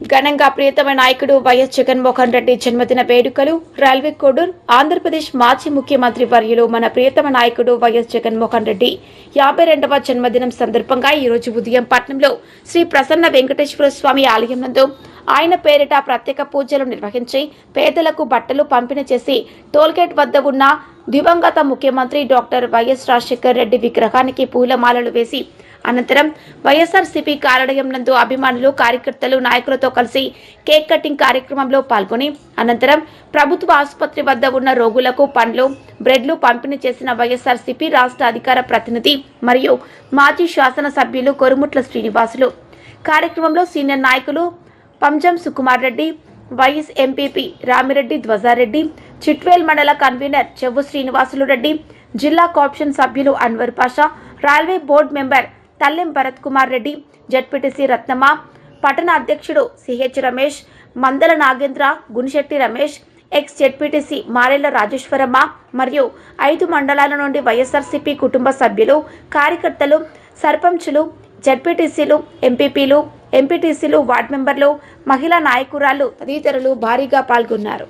ఘనంగా ప్రియతమ నాయకుడు వైఎస్ జగన్మోహన్ రెడ్డి జన్మదిన వేడుకలు రైల్వే కోడూర్ ఆంధ్రప్రదేశ్ మాజీ ముఖ్యమంత్రి వర్యులు మన ప్రియతమ నాయకుడు వైఎస్ జగన్మోహన్ రెడ్డి. యాభై రెండవ జన్మదినం సందర్భంగా ఈరోజు ఉదయం పట్నంలో శ్రీ ప్రసన్న వెంకటేశ్వర స్వామి ఆలయం నందు ఆయన పేరిట ప్రత్యేక పూజలు నిర్వహించి పేదలకు బట్టలు పంపిణీ చేసి టోల్గేట్ వద్ద ఉన్న దివంగత ముఖ్యమంత్రి డాక్టర్ వైఎస్ రాజశేఖర్ రెడ్డి విగ్రహానికి పూలమాలలు వేసి అనంతరం వైఎస్ఆర్సీపీ కార్యాలయం నందు అభిమానులు కార్యకర్తలు నాయకులతో కలిసి కేక్ కటింగ్ కార్యక్రమంలో పాల్గొని అనంతరం ప్రభుత్వ ఆసుపత్రి వద్ద ఉన్న రోగులకు పండ్లు బ్రెడ్లు పంపిణీ చేసిన వైఎస్ఆర్సీపీ రాష్ట్ర అధికార ప్రతినిధి మరియు మాజీ శాసనసభ్యులు కొరుముట్ల శ్రీనివాసులు. కార్యక్రమంలో సీనియర్ నాయకులు పంజం సుకుమార్ రెడ్డి వైఎస్ ఎంపీపీ రామిరెడ్డి ధ్వజారెడ్డి చిట్వేల్ మండల కన్వీనర్ చెవ్వు శ్రీనివాసులు రెడ్డి జిల్లా కార్పొరేషన్ సభ్యులు Anwar Pasha railway board member Tallem Bharat Kumar Reddy ZPTC Ratnamma పట్టణ అధ్యక్షుడు CH Ramesh Mandala Nagendra Gunisetti Ramesh ex ZPTC Marella Rajeswaramma మరియు ఐదు మండలాల నుండి వైఎస్ఆర్సీపీ కుటుంబ సభ్యులు కార్యకర్తలు సర్పంచులు జడ్పీటీసీలు ఎంపీపీలు ఎంపీటీసీలు వార్డు మెంబర్లు మహిళా నాయకురాలు తదితరులు భారీగా పాల్గొన్నారు.